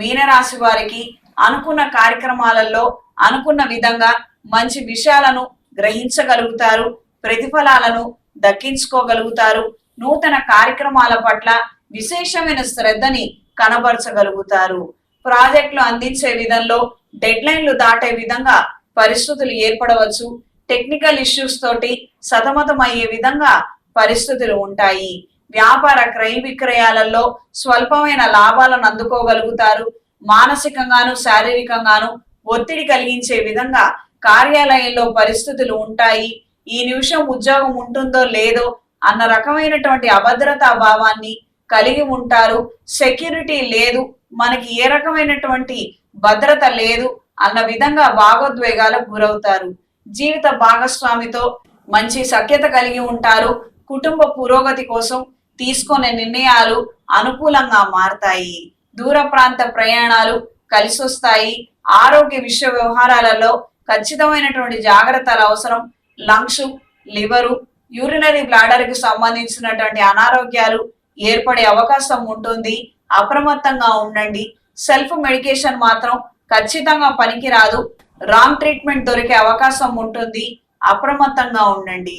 మీనరాశి వారికి అనుకున్న కార్యక్రమాలలో అనుకున్న విధంగా మంచి విషయాలను గ్రహించగలుగుతారు ప్రతిఫలాలను దక్కించుకోగలుగుతారు నూతన కార్యక్రమాల పట్ల విశేషమైన శ్రద్ధని కనబరచగలుగుతారు. ప్రాజెక్టులు అందించే విధంలో డెడ్లైన్లు దాటే విధంగా పరిస్థితులు ఏర్పడవచ్చు. టెక్నికల్ ఇష్యూస్ తోటి సతమతమయ్యే విధంగా పరిస్థితులు ఉంటాయి. వ్యాపార క్రయ విక్రయాలలో స్వల్పమైన లాభాలను అందుకోగలుగుతారు. మానసికంగాను శారీరకంగాను ఒత్తిడి కలిగించే విధంగా కార్యాలయంలో పరిస్థితులు ఉంటాయి. ఈ నిమిషం ఉద్యోగం ఉంటుందో లేదో అన్న రకమైనటువంటి అభద్రతా భావాన్ని కలిగి ఉంటారు. సెక్యూరిటీ లేదు మనకి ఏ రకమైనటువంటి భద్రత లేదు అన్న విధంగా భావోద్వేగాలకు గురవుతారు. జీవిత భాగస్వామితో మంచి సఖ్యత కలిగి ఉంటారు. కుటుంబ పురోగతి కోసం తీసుకునే నిర్ణయాలు అనుకూలంగా మారతాయి. దూర ప్రాంత ప్రయాణాలు కలిసొస్తాయి. ఆరోగ్య విషయ వ్యవహారాలలో ఖచ్చితమైనటువంటి జాగ్రత్తలు అవసరం. లంగ్స్ లివరు యూరినరీ బ్లాడర్కి సంబంధించినటువంటి అనారోగ్యాలు ఏర్పడే అవకాశం ఉంటుంది. అప్రమత్తంగా ఉండండి. సెల్ఫ్ మెడికేషన్ మాత్రం ఖచ్చితంగా పనికిరాదు. రాంగ్ ట్రీట్మెంట్ దొరికే అవకాశం ఉంటుంది. అప్రమత్తంగా ఉండండి.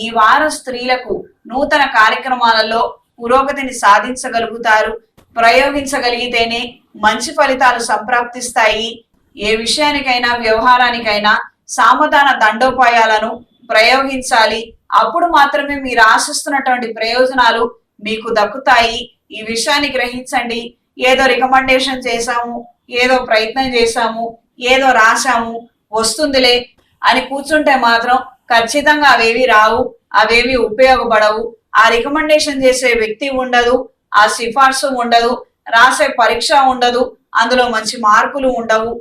ఈ వారం స్త్రీలకు నూతన కార్యక్రమాలలో పురోగతిని సాధించగలుగుతారు. ప్రయోగించగలిగితేనే మంచి ఫలితాలు సంప్రాప్తిస్తాయి. ఏ విషయానికైనా వ్యవహారానికైనా సామధాన దండోపాయాలను ప్రయోగించాలి. అప్పుడు మాత్రమే మీరు ఆశిస్తున్నటువంటి ప్రయోజనాలు మీకు దక్కుతాయి. ఈ విషయాన్ని గ్రహించండి. ఏదో రికమెండేషన్ చేశాము ఏదో ప్రయత్నం చేశాము ఏదో రాశాము వస్తుందిలే అని కూర్చుంటే మాత్రం ఖచ్చితంగా అవేవి రావు. అవేవి ఉపయోగపడవు. ఆ రికమెండేషన్ చేసే వ్యక్తి ఉండదు ఆ సిఫార్సు ఉండదు రాసే పరీక్ష ఉండదు అందులో మంచి మార్కులు ఉండవు.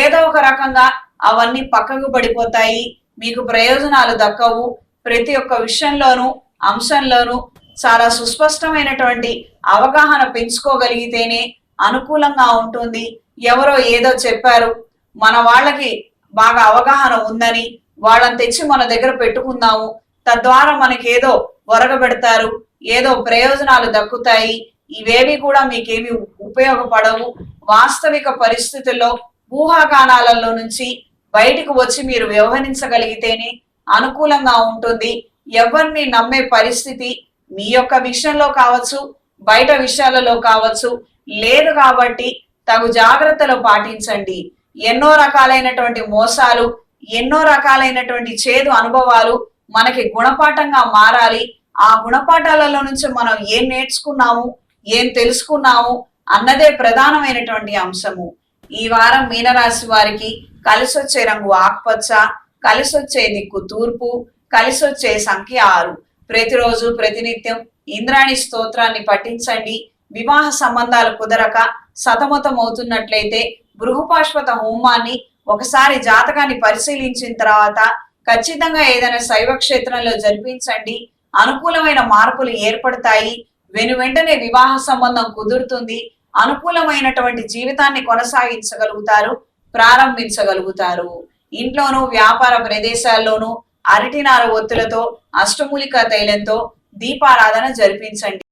ఏదో ఒక రకంగా అవన్నీ పక్కకు పడిపోతాయి. మీకు ప్రయోజనాలు దక్కవు. ప్రతి ఒక్క విషయంలోనూ అంశంలోనూ చాలా సుస్పష్టమైనటువంటి అవగాహన పెంచుకోగలిగితేనే అనుకూలంగా ఉంటుంది. ఎవరో ఏదో చెప్పారు. మన వాళ్ళకి బాగా అవగాహన ఉందని వాళ్ళని తెచ్చి మన దగ్గర పెట్టుకుందాము. తద్వారా మనకేదో ఒరగబెడతారు ఏదో ప్రయోజనాలు దక్కుతాయి ఇవేవి కూడా మీకేమి ఉపయోగపడవు. వాస్తవిక పరిస్థితుల్లో ఊహాగానాలలో నుంచి బయటకు వచ్చి మీరు వ్యవహరించగలిగితేనే అనుకూలంగా ఉంటుంది. ఎవరిని నమ్మే పరిస్థితి మీ యొక్క విషయంలో కావచ్చు బయట విషయాలలో కావచ్చు లేదు కాబట్టి తగు జాగ్రత్తలు పాటించండి. ఎన్నో రకాలైనటువంటి మోసాలు ఎన్నో రకాలైనటువంటి చేదు అనుభవాలు మనకి గుణపాఠంగా మారాలి. ఆ గుణపాఠాలలో నుంచి మనం ఏం నేర్చుకున్నాము ఏం తెలుసుకున్నాము అన్నదే ప్రధానమైనటువంటి అంశము. ఈ వారం మీనరాశి వారికి కలిసొచ్చే రంగు ఆకుపచ్చ కలిసొచ్చే దిక్కు తూర్పు కలిసొచ్చే సంఖ్య ఆరు. ప్రతిరోజు ప్రతినిత్యం ఇంద్రాణి స్తోత్రాన్ని పఠించండి. వివాహ సంబంధాలు కుదరక సతమతం అవుతున్నట్లయితే బృహపాశ్వత హోమాన్ని ఒకసారి జాతకాన్ని పరిశీలించిన తర్వాత ఖచ్చితంగా ఏదైనా శైవ క్షేత్రంలో జరిపించండి. అనుకూలమైన మార్పులు ఏర్పడతాయి. వెను వెంటనే వివాహ సంబంధం కుదురుతుంది. అనుకూలమైనటువంటి జీవితాన్ని కొనసాగించగలుగుతారు ప్రారంభించగలుగుతారు. ఇంట్లోనూ వ్యాపార ప్రదేశాల్లోనూ అరటినార ఒత్తులతో అష్టమూలిక తైలంతో దీపారాధన జరిపించండి.